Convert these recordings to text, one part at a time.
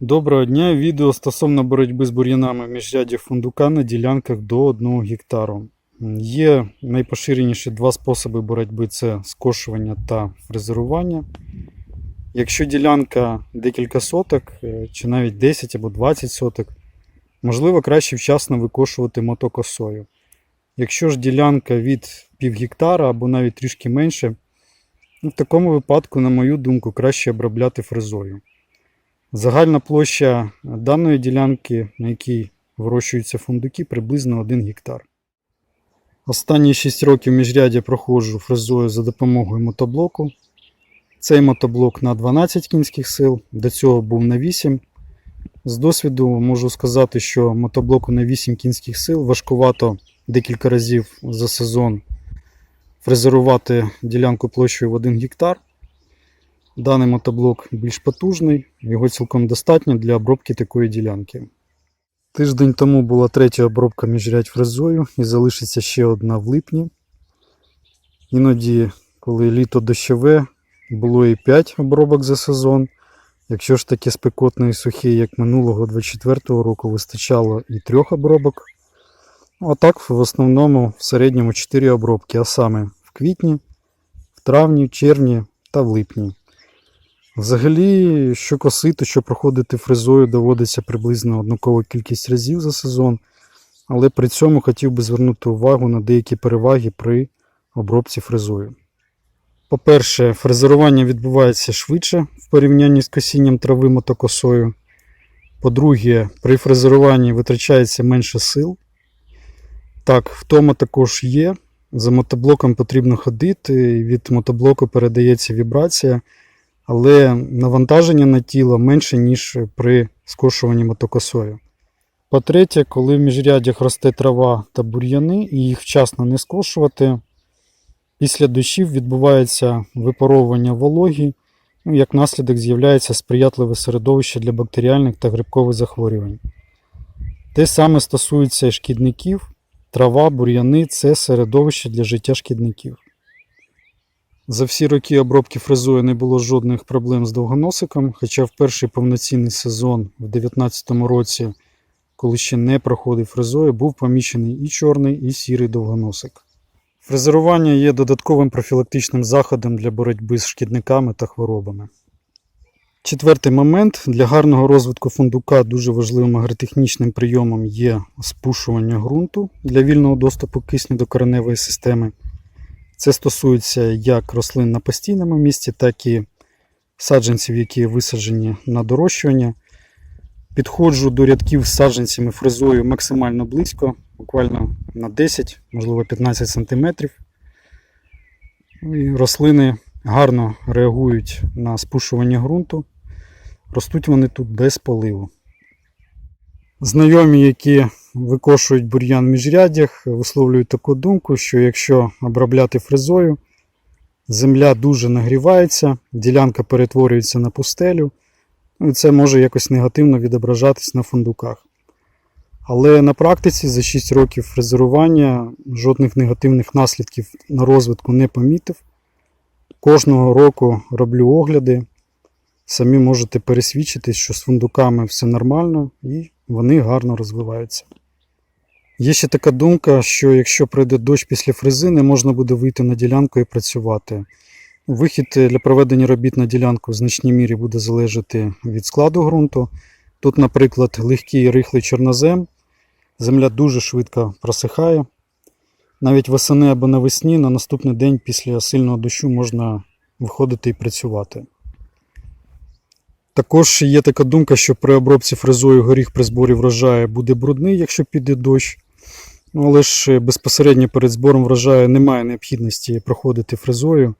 Доброго дня. Відео стосовно боротьби з бур'янами в міжряді фундука на ділянках до 1 гектару. Є найпоширеніші два способи боротьби це скошування та фрезерування. Якщо ділянка декілька соток, е, чи навіть 10 або 20 соток, можливо краще вчасно викошувати мотокосою. Якщо ж ділянка від пів гектара або навіть трішки менше, ну, в такому випадку, на мою думку, краще обробляти фрезою. Загальна площа даної ділянки, на якій вирощуються фундуки, приблизно 1 гектар. Останні 6 років міжрядя проходжу фрезою за допомогою мотоблоку. Цей мотоблок на 12 кінських сил, до цього був на 8. З досвіду можу сказати, що мотоблоку на 8 кінських сил важкувато декілька разів за сезон фрезерувати ділянку площею в 1 гектар. Даний мотоблок більш потужний, його цілком достатньо для обробки такої ділянки. Тиждень тому була третя обробка міжрядь фрезою і залишиться ще одна в липні. Іноді, коли літо дощове, було і 5 обробок за сезон. Якщо ж таке спекотне і сухе, як минулого 24-го року, вистачало і трьох обробок. Ну, А так, в основному в середньому 4 обробки, а саме в квітні, в травні, червні та в липні. Взагалі, що косити, що проходити фрезою доводиться приблизно однакова кількість разів за сезон, але при цьому хотів би звернути увагу на деякі переваги при обробці фрезою. По-перше, фрезерування відбувається швидше в порівнянні з косінням трави мотокосою. По-друге, при фрезеруванні витрачається менше сил. Так, втома також є. За мотоблоком потрібно ходити, від мотоблоку передається вібрація але навантаження на тіло менше, ніж при скошуванні мотокосою. По-третє, коли в міжрядях росте трава та бур'яни і їх вчасно не скошувати, після дощів відбувається випаровування вологі, ну, як наслідок з'являється сприятливе середовище для бактеріальних та грибкових захворювань. Те саме стосується шкідників, трава, бур'яни це середовище для життя шкідників. За всі роки обробки фрезою не було жодних проблем з довгоносиком, хоча в перший повноцінний сезон в 2019 році, коли ще не проходив фрезою, був помічений і чорний, і сірий довгоносик. Фрезерування є додатковим профілактичним заходом для боротьби з шкідниками та хворобами. Четвертий момент для гарного розвитку фундука дуже важливим агротехнічним прийомом є спушування ґрунту для вільного доступу кисню до кореневої системи. Це стосується як рослин на постійному місці, так і саджанців, які висаджені на дорощування. Підходжу до рядків з саджанцями фрезою максимально близько, буквально на 10, можливо 15 см. І рослини гарно реагують на спушування ґрунту. Ростуть вони тут без поливу. Знайомі, які викошують бур'ян в міжряддях, висловлюють таку думку, що якщо обробляти фрезою, земля дуже нагрівається, ділянка перетворюється на пустелю, ну і це може якось негативно відображатись на фундуках. Але на практиці за 6 років фрезерування жодних негативних наслідків на розвитку не помітив. Кожного року роблю огляди. Самі можете пересвідчитись, що з фундуками все нормально і вони гарно розвиваються. Є ще така думка, що якщо пройде дощ після фрези, не можна буде вийти на ділянку і працювати. Вихід для проведення робіт на ділянку в значній мірі буде залежати від складу ґрунту. Тут, наприклад, легкий рихлий чорнозем, земля дуже швидко просихає. Навіть восени або навесні на наступний день після сильного дощу можна виходити і працювати. Також є така думка, що при обробці фрезою горіх при зборі врожаю буде брудний, якщо піде дощ. Ну, але ж безпосередньо перед збором врожаю немає необхідності проходити фрезою.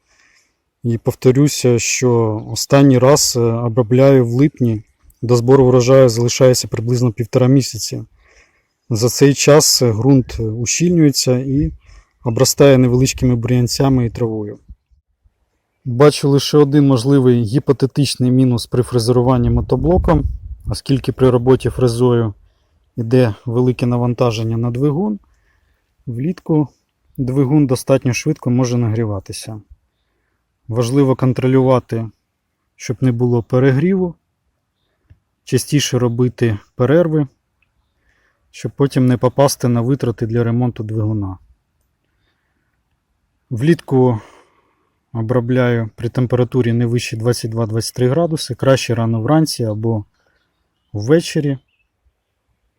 І повторюся, що останній раз е, обробляю в липні, до збору врожаю залишається приблизно півтора місяці. За цей час ґрунт ущільнюється і обростає невеличкими бур'янцями і травою. Бачу лише один можливий гіпотетичний мінус при фрезеруванні мотоблоком, оскільки при роботі фрезою йде велике навантаження на двигун, влітку двигун достатньо швидко може нагріватися. Важливо контролювати, щоб не було перегріву. частіше робити перерви, щоб потім не попасти на витрати для ремонту двигуна. Влітку обробляю при температурі не вище 22-23 градуси, краще рано вранці або ввечері.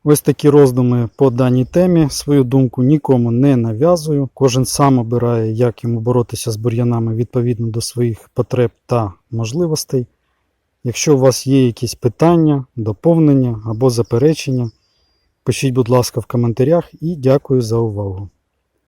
Ось такі роздуми по даній темі. Свою думку нікому не нав'язую. Кожен сам обирає, як йому боротися з бур'янами відповідно до своїх потреб та можливостей. Якщо у вас є якісь питання, доповнення або заперечення, пишіть, будь ласка, в коментарях і дякую за увагу.